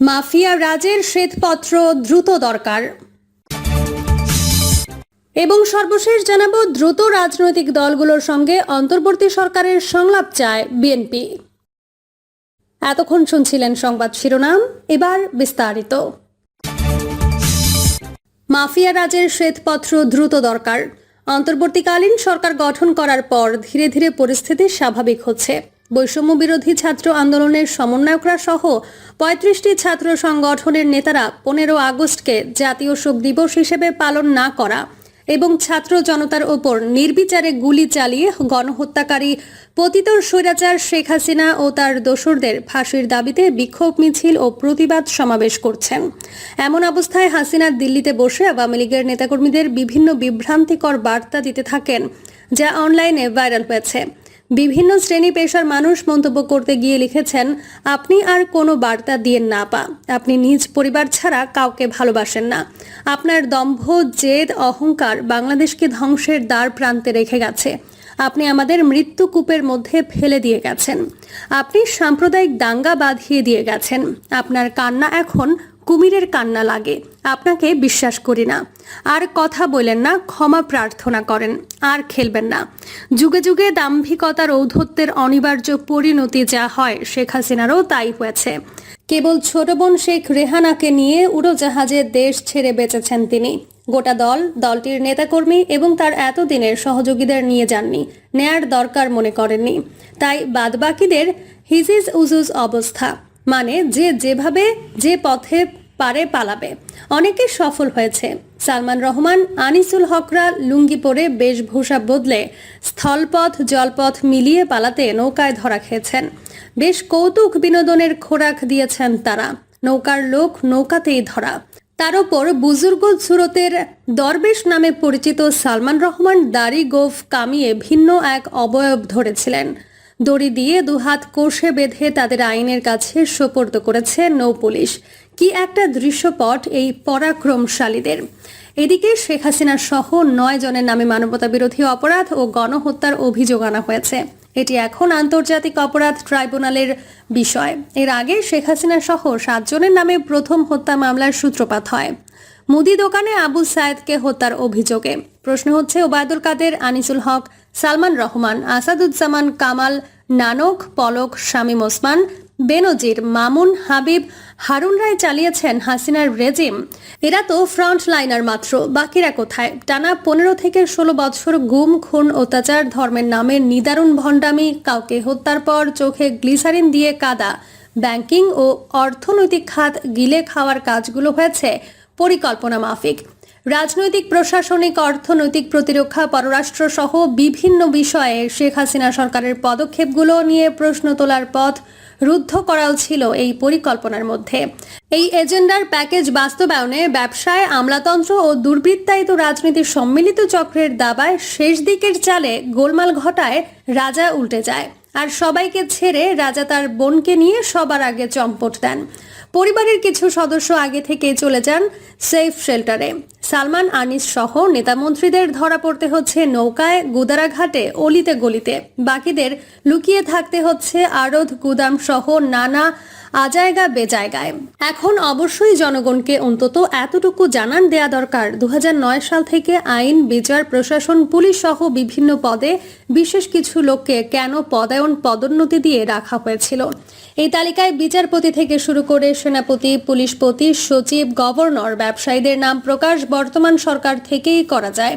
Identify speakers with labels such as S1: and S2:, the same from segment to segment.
S1: Mafia রাজের শ্বেতপত্র দ্রুত দরকার। এবং সর্বশেষ জানাব, দ্রুত রাজনৈতিক দলগুলোর সঙ্গে অন্তর্বর্তী সরকারের সংলাপ চায় বিএনপি। এতক্ষণ শুনছিলেন সংবাদ শিরোনাম, এবার বিস্তারিত। মাফিয়া রাজের শ্বেতপত্র দ্রুত দরকার। অন্তর্বর্তীকালীন সরকার গঠন করার পর ধীরে ধীরে পরিস্থিতি স্বাভাবিক হচ্ছে। বৈষম্য বিরোধী ছাত্র আন্দোলনের সমন্বয়করা সহ পঁয়ত্রিশটি ছাত্র সংগঠনের নেতারা পনেরো আগস্টকে জাতীয় শোক দিবস হিসেবে পালন না করা এবং ছাত্র জনতার ওপর নির্বিচারে গুলি চালিয়ে গণহত্যাকারী পতিত স্বৈরাচার শেখ হাসিনা ও তার দোসরদের ফাঁসির দাবিতে বিক্ষোভ মিছিল ও প্রতিবাদ সমাবেশ করছেন। এমন অবস্থায় হাসিনা দিল্লিতে বসে আওয়ামী লীগের নেতাকর্মীদের বিভিন্ন বিভ্রান্তিকর বার্তা দিতে থাকেন, যা অনলাইনে ভাইরাল হয়েছে। বিভিন্ন শ্রেণি পেশার মানুষ মন্তব্য করতে গিয়ে লিখেছেন, আপনি আর কোনো বার্তা দিয়েন না পা। আপনি নিজ পরিবার ছাড়া কাউকে ভালোবাসেন না। আপনার দম্ভ, জেদ, অহংকার বাংলাদেশকে ধ্বংসের দ্বার প্রান্তে রেখে গেছে। আপনি আমাদের মৃত্যু কূপের মধ্যে ফেলে দিয়ে গেছেন। আপনি সাম্প্রদায়িক দাঙ্গা বাঁধিয়ে দিয়ে গেছেন। আপনার কান্না এখন কুমিরের কান্না লাগে। আপনাকে বিশ্বাস করি না। আর কথা বলেন না, ক্ষমা প্রার্থনা করেন, আর খেলবেন না। যুগে যুগে দাম্ভিকতার ঔদ্ধত্যের অনিবার্য পরিণতি যা হয়, শেখ হাসিনারও তাই হয়েছে। কেবল ছোট বোন শেখ রেহানাকে নিয়ে উড়োজাহাজে দেশ ছেড়ে বেঁচেছেন তিনি। গোটা দল, দলটির নেতাকর্মী এবং তার এতদিনের সহযোগীদের নিয়ে যাননি, নেয়ার দরকার মনে করেননি। তাই বাদবাকিদের হিজিজ উজুজ অবস্থা। মানে যে যেভাবে যে পথে পারে পালাবে। অনেকে সফল হয়েছে। সালমান রহমান, আনিসুল হকরা লুঙ্গি পরে বেশভূষা বদলে স্থলপথ, জলপথ মিলিয়ে পালাতে নৌকায় ধরা খেয়েছেন। বেশ কৌতুক বিনোদনের খোরাক দিয়েছেন তারা। নৌকার লোক নৌকাতেই ধরা। তার ওপর বুজুর্গ সুরতের দরবেশ নামে পরিচিত সালমান রহমান দাড়ি গোফ কামিয়ে ভিন্ন এক অবয়ব ধরেছিলেন। দড়ি দিয়ে দুহাত কোষে বেঁধে তাদের আইনের কাছে সোপর্দ করেছে নৌ পুলিশ। কি একটা দৃশ্যপট এই পরাক্রমশালীদের। এদিকে শেখ হাসিনা সহ নয় জনের নামে মানবতা বিরোধী অপরাধ ও গণহত্যার অভিযোগ আনা হয়েছে। এটি এখন আন্তর্জাতিক অপরাধ ট্রাইব্যুনালের বিষয়। এর আগে শেখ হাসিনা সহ সাতজনের নামে প্রথম হত্যা মামলার সূত্রপাত হয়। মুদি দোকানে আবু সায়েদকে হত্যার অভিযোগে। প্রশ্ন হচ্ছে, ওবায়দুল কাদের, আনিসুল হক, সালমান রহমান, আসাদুজ্জামান কামাল, নানক, পলক, শামীম ওসমান, বেনজির, মামুন, হাবিব, হারুন রায় চালিয়েছেন হাসিনার রেজিম। এরা তো ফ্রন্ট লাইনার মাত্র, বাকিরা কোথায়? টানা পনেরো থেকে ষোলো বছর গুম, খুন, অত্যাচার, ধর্মের নামে নিদারুণ ভণ্ডামি, কাউকে হত্যার পর চোখে গ্লিসারিন দিয়ে কাদা, ব্যাংকিং ও অর্থনৈতিক খাত গিলে খাওয়ার কাজগুলো হয়েছে, পরিকল্পনা মাফিক। রাজনৈতিক, প্রশাসনিক, অর্থনৈতিক প্রতিরক্ষা, পররাষ্ট্র সহ বিভিন্ন বিষয়ে শেখ হাসিনা সরকারের পদক্ষেপগুলো নিয়ে প্রশ্ন তোলার পথ রুদ্ধ করাও ছিল এই পরিকল্পনার মধ্যে। এই এজেন্ডার প্যাকেজ বাস্তবায়নে ব্যবসায়, আমলাতন্ত্র ও দুর্বৃত্তায়িত রাজনীতির সম্মিলিত চক্রের দাবায় শেষ দিকের চালে গোলমাল ঘটায় রাজা উল্টে যায়। আর সবাইকে ছেড়ে রাজা তার বোনকে নিয়ে সবার আগে চম্পট দেন। পরিবারের কিছু সদস্য আগে থেকে চলে যান সেফ শেল্টারে। সালমান, আনিস সহ নেতামন্ত্রীদের ধরা পড়তে হচ্ছে নৌকায়, গুদারাঘাটে, অলিতে গলিতে। বাকিদের লুকিয়ে থাকতে হচ্ছে আড়ত গুদাম সহ নানা আজায়গা, বেজায়গায়। এখন অবশ্যই জনগণকে অন্তত এতটুকু জানান দেয়া দরকার। দু হাজার নয় সাল থেকে আইন, বিচার, প্রশাসন, পুলিশ সহ বিভিন্ন পদে বিশেষ কিছু লোককে কেন পদায়ন পদোন্নতি দিয়ে রাখা হয়েছিল? এই তালিকায় বিচারপতি থেকে শুরু করে সেনাপতি পুলিশপতি সচিব, গভর্নর, ব্যবসায়ীদের নাম প্রকাশ বর্তমান সরকার থেকেই করা যায়।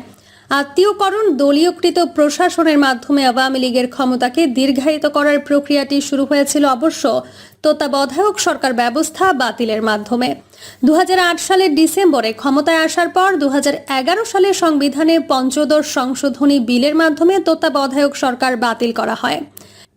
S1: আত্মীয়করণ দলীয়কৃত প্রশাসনের মাধ্যমে আওয়ামী লীগের ক্ষমতাকে দীর্ঘায়িত করার প্রক্রিয়াটি শুরু হয়েছিল অবশ্য তত্ত্বাবধায়ক সরকার ব্যবস্থা বাতিলের মাধ্যমে। দু হাজার আট সালের ডিসেম্বরে ক্ষমতায় আসার পর দু হাজার এগারো সালে সংবিধানে পঞ্চদশ সংশোধনী বিলের মাধ্যমে তত্ত্বাবধায়ক সরকার বাতিল করা হয়।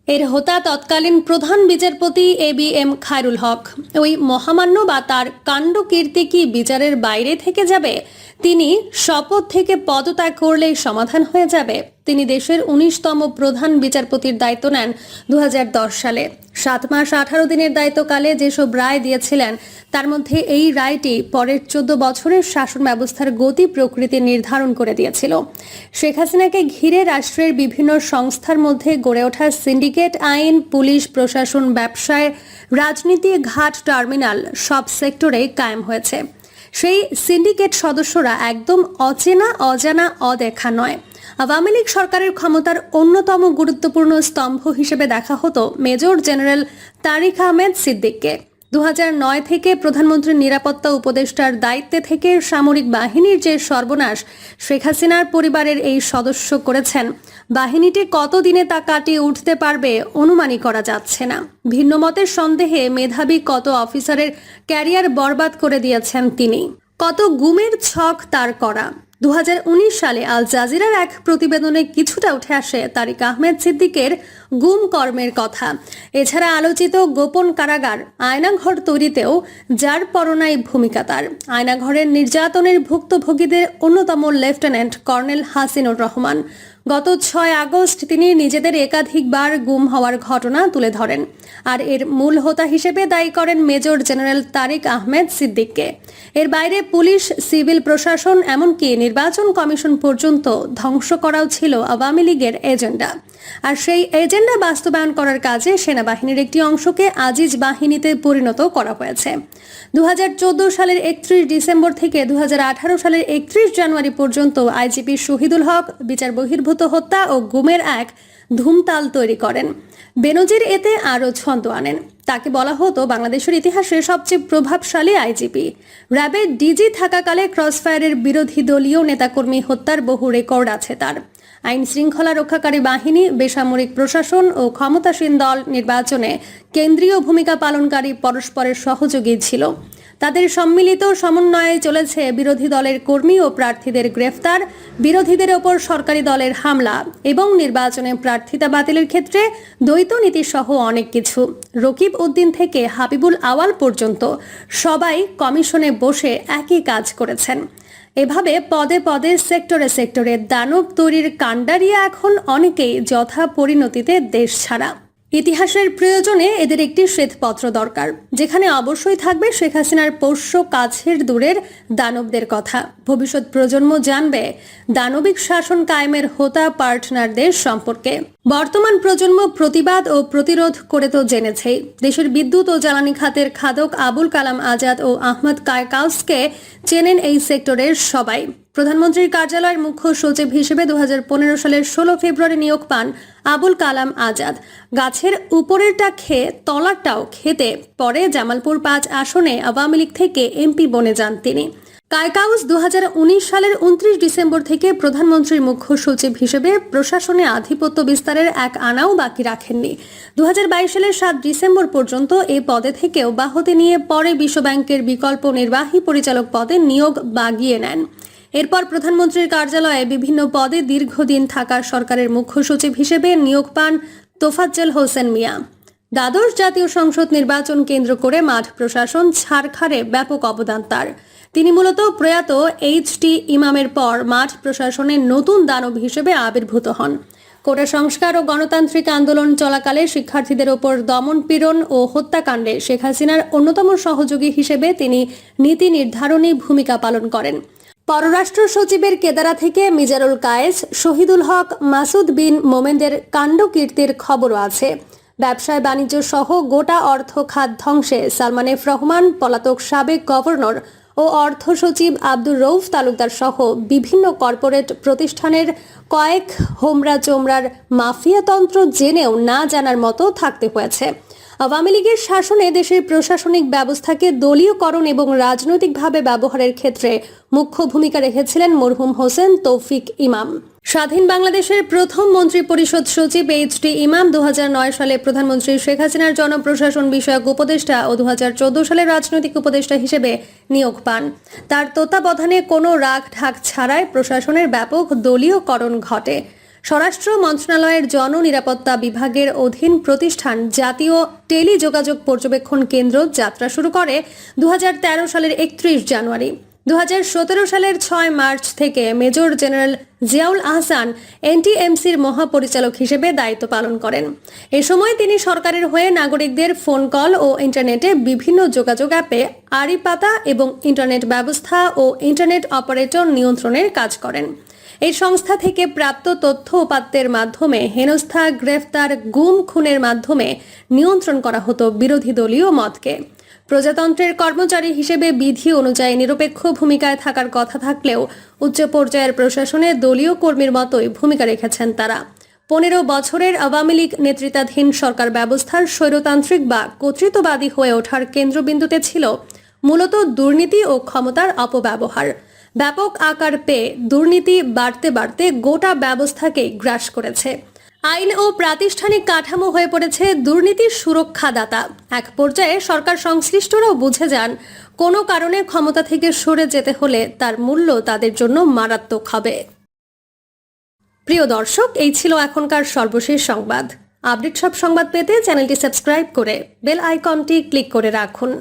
S1: এর হোতা তৎকালীন প্রধান বিচারপতি A B M Khairul Haque. ওই মহামান্য বা তার কাণ্ড কীর্তি কি বিচারের বাইরে থেকে যাবে? তিনি শপথ থেকে পদত্যাগ করলেই সমাধান হয়ে যাবে। তিনি দেশের উনিশতম প্রধান বিচারপতির দায়িত্ব নেন দু হাজার দশ সালে। সাত মাস আঠারো দিনের দায়িত্বকালে যেসব রায় দিয়েছিলেন তার মধ্যে এই রায়টি পরের চোদ্দ বছরের শাসন ব্যবস্থার গতি প্রকৃতি নির্ধারণ করে দিয়েছিল। শেখ হাসিনাকে ঘিরে রাষ্ট্রের বিভিন্ন সংস্থার মধ্যে গড়ে ওঠা সিন্ডিকেট আইন, পুলিশ প্রশাসন, ব্যবসায়, রাজনীতি, ঘাট টার্মিনাল সব সেক্টরে কায়েম হয়েছে। সেই সিন্ডিকেট সদস্যরা একদম অচেনা, অজানা, অদেখা নয়। আওয়ামী লীগ সরকারের ক্ষমতার অন্যতম গুরুত্বপূর্ণ স্তম্ভ হিসেবে দেখা হতো মেজর জেনারেল তারিক আহমেদ সিদ্দিককে। দু থেকে প্রধানমন্ত্রীর নিরাপত্তা উপদেষ্টার দায়িত্বে থেকে সামরিক বাহিনীর যে সর্বনাশ, শেখ হাসিনার পরিবারের এই সদস্য করেছেন। বাহিনীটি কতদিনে তা কাটিয়ে উঠতে পারবে অনুমানই করা যাচ্ছে না। ভিন্ন মতের সন্দেহে মেধাবী কত অফিসারের ক্যারিয়ার বরবাদ করে দিয়েছেন তিনি। কত গুমের ছক তার করা। উনিশ সালে আল জাজিরার এক প্রতিবেদনে কিছুটা উঠে আসে তারিক আহমেদ সিদ্দিকের গুম কর্মের কথা। এছাড়া আলোচিত গোপন কারাগার আয়নাঘর তৈরিতেও যার পরনাই ভূমিকা তার। আয়নাঘরের নির্যাতনের ভুক্তভোগীদের অন্যতম লেফটেন্যান্ট কর্নেল হাসিনুর রহমান। গত ছয় আগস্ট তিনি নিজেদের একাধিকবার গুম হওয়ার ঘটনা তুলে ধরেন। আর এর মূল হোতা হিসেবে দায়ী করেন মেজর জেনারেল তারিক আহমেদ সিদ্দিককে। এর বাইরে পুলিশ, সিভিল প্রশাসন, এমনকি নির্বাচন কমিশন পর্যন্ত ধ্বংস করাও ছিল আওয়ামী লীগের এজেন্ডা। আর সেই এজেন্ডা বাস্তবায়ন করার কাজে সেনাবাহিনীর একটি অংশকে আজিজ বাহিনীতে পরিণত করা হয়েছে। দুহাজার চোদ্দ সালের একত্রিশ ডিসেম্বর থেকে দুহাজার আঠারো সালের একত্রিশ জানুয়ারি পর্যন্ত আইজিপি শহীদুল হক, বিচার বহির্ভূত হত্যা ও গুমের এক ধুমতাল তৈরি করেন। বেনজির এতে আরও ছন্দ আনেন। তাকে বলা হতো বাংলাদেশের ইতিহাসে সবচেয়ে প্রভাবশালী আইজিপি। র্যাবের ডিজি থাকাকালে ক্রসফায়ারের বিরোধী দলীয় নেতাকর্মী হত্যার বহু রেকর্ড আছে তার। আইন শৃঙ্খলা রক্ষাকারী বাহিনী, বেসামরিক প্রশাসন ও ক্ষমতাসীন দল নির্বাচনে কেন্দ্রীয় ভূমিকা পালনকারী পরস্পরের সহযোগী ছিল। তাদের সম্মিলিত সমন্বয়ে চলেছে বিরোধী দলের কর্মী ও প্রার্থীদের গ্রেফতার, বিরোধীদের ওপর সরকারি দলের হামলা এবং নির্বাচনে প্রার্থিতা বাতিলের ক্ষেত্রে দ্বৈত নীতি সহ অনেক কিছু। রকিব উদ্দিন থেকে হাবিবুল আওয়াল পর্যন্ত সবাই কমিশনে বসে একই কাজ করেছেন। এভাবে পদে পদে, সেক্টরে সেক্টরে দানব তৈরির কাণ্ডারিয়া এখন অনেকেই যথা পরিণতিতে দেশ ছাড়া। ইতিহাসের প্রয়োজনে এদের একটি শ্বেতপত্র দরকার, যেখানে অবশ্যই থাকবে শেখ হাসিনার পোষ্য কাছের দূরের দানবদের কথা। ভবিষ্যৎ প্রজন্ম জানবে দানবিক শাসন কায়েমের হোতা পার্টনারদের সম্পর্কে। বর্তমান প্রজন্ম প্রতিবাদ ও প্রতিরোধ করে তো জেনেছেই। দেশের বিদ্যুৎ ও জ্বালানি খাতের খাদক আবুল কালাম আজাদ ও আহমদ কায়কাউসকে চেনেন এই সেক্টরের সবাই। প্রধানমন্ত্রীর কার্যালয়ের মুখ্য সচিব হিসেবে দু হাজার পনেরো সালের ষোলো ফেব্রুয়ারি নিয়োগ পান আবুল কালাম আজাদ। গাছের উপরেরটা খেয়ে তলারটাও খেতে পরে জামালপুর পাঁচ আসনে আওয়ামী লীগ থেকে এমপি বনে যান তিনি। কায়কাউস দু সালের উনত্রিশ ডিসেম্বর থেকে প্রধানমন্ত্রীর মুখ্য সচিব হিসেবে প্রশাসনে আধিপত্য বিস্তারের এক আনাও বাকি রাখেননি। দু হাজার বাইশ সালের সাত ডিসেম্বর পর্যন্ত এ পদে থেকে অব্যাহতি নিয়ে পরে বিশ্বব্যাংকের বিকল্প নির্বাহী পরিচালক পদে নিয়োগ বাগিয়ে নেন। এরপর প্রধানমন্ত্রীর কার্যালয়ে বিভিন্ন পদে দীর্ঘদিন থাকা সরকারের মুখ্য সচিব হিসেবে নিয়োগ পান তোফাজ্জল হোসেন মিয়া। দ্বাদশ জাতীয় সংসদ নির্বাচন কেন্দ্র করে মাঠ প্রশাসন ছাড়খাড়ে ব্যাপক অবদান তার। তিনি মূলত প্রয়াত এইচ টি ইমামের পর মাঠ প্রশাসনের নতুন দানব হিসেবে আবির্ভূত হন। কোটা সংস্কার ও গণতান্ত্রিক আন্দোলন চলাকালে শিক্ষার্থীদের ওপর দমন পীড়ন ও হত্যাকাণ্ডে শেখ হাসিনার অন্যতম সহযোগী হিসেবে তিনি নীতি নির্ধারণী ভূমিকা পালন করেন। পররাষ্ট্র সচিবের কেদারা থেকে মিজারুল কায়েস, শহীদুল হক, মাসুদ বিন মোমেনদের কাণ্ডকীর্তির খবরও আছে। ব্যবসায় বাণিজ্য সহ গোটা অর্থ খাত ধ্বংসে সালমান এফ রহমান, পলাতক সাবেক গভর্নর ও অর্থ সচিব আব্দুর রৌফ তালুকদার সহ বিভিন্ন কর্পোরেট প্রতিষ্ঠানের কয়েক হোমরা চোমরার মাফিয়াতন্ত্র জেনেও না জানার মতো থাকতে হয়েছে। আওয়ামী লীগের শাসনে দেশের প্রশাসনিক ব্যবস্থাকে দলীয়করণ এবং রাজনৈতিকভাবে ব্যবহারের ক্ষেত্রে মুখ্য ভূমিকা রেখেছিলেন মরহুম হোসেন তৌফিক ইমাম। স্বাধীন বাংলাদেশের প্রথম মন্ত্রী পরিষদ সচিব এইচ ডি ইমাম দু হাজার নয় সালে প্রধানমন্ত্রী শেখ হাসিনার জনপ্রশাসন বিষয়ক উপদেষ্টা ও দুহাজার চোদ্দ সালে রাজনৈতিক উপদেষ্টা হিসেবে নিয়োগ পান। তার তত্ত্বাবধানে কোনো রাগ ঢাক ছাড়াই প্রশাসনের ব্যাপক দলীয়করণ ঘটে। স্বরাষ্ট্র মন্ত্রণালয়ের জননিরাপত্তা বিভাগের অধীন প্রতিষ্ঠান জাতীয় টেলিযোগাযোগ পর্যবেক্ষণ কেন্দ্র যাত্রা শুরু করে দু হাজার তেরো সালের একত্রিশ জানুয়ারি। দু হাজার সতেরো সালের ছয় মার্চ থেকে মেজর জেনারেল জিয়াউল আহসান এনটিএমসির মহাপরিচালক হিসেবে দায়িত্ব পালন করেন। এ সময় তিনি সরকারের হয়ে নাগরিকদের ফোন কল ও ইন্টারনেটে বিভিন্ন যোগাযোগ অ্যাপে আড়ি পাতা এবং ইন্টারনেট ব্যবস্থা ও ইন্টারনেট অপারেটর নিয়ন্ত্রণের কাজ করেন। এই সংস্থা থেকে প্রাপ্ত তথ্য উপাত্তের মাধ্যমে হেনস্থা, গ্রেফতার, গুম খুনের মাধ্যমে নিয়ন্ত্রণ করা হতো বিরোধী দলীয় মতকে। প্রজাতন্ত্রের কর্মচারী হিসেবে বিধি অনুযায়ী নিরপেক্ষ ভূমিকায় থাকার কথা থাকলেও উচ্চ পর্যায়ের প্রশাসনে দলীয় কর্মীর মতোই ভূমিকা রেখেছেন তারা। পনেরো বছরের আওয়ামী লীগ নেতৃত্বাধীন সরকার ব্যবস্থার স্বৈরতান্ত্রিক বা কর্তৃত্ববাদী হয়ে ওঠার কেন্দ্রবিন্দুতে ছিল মূলত দুর্নীতি ও ক্ষমতার অপব্যবহার। ব্যাপক আকার পেয়ে দুর্নীতি বাড়তে বাড়তে গোটা ব্যবস্থাকেই গ্রাস করেছে। আইন ও প্রাতিষ্ঠানিক কাঠামো হয়ে পড়েছে দুর্নীতির সুরক্ষাদাতা। এক পর্যায়ে সরকার সংশ্লিষ্টরাও বুঝে যান, কোনো কারণে ক্ষমতা থেকে সরে যেতে হলে তার মূল্য তাদের জন্য মারাত্মক হবে। প্রিয় দর্শক, এই ছিল এখনকার সর্বশেষ সংবাদ। আপডেট সব সংবাদ পেতে চ্যানেলটি সাবস্ক্রাইব করে বেল আইকনটি ক্লিক করে রাখুন।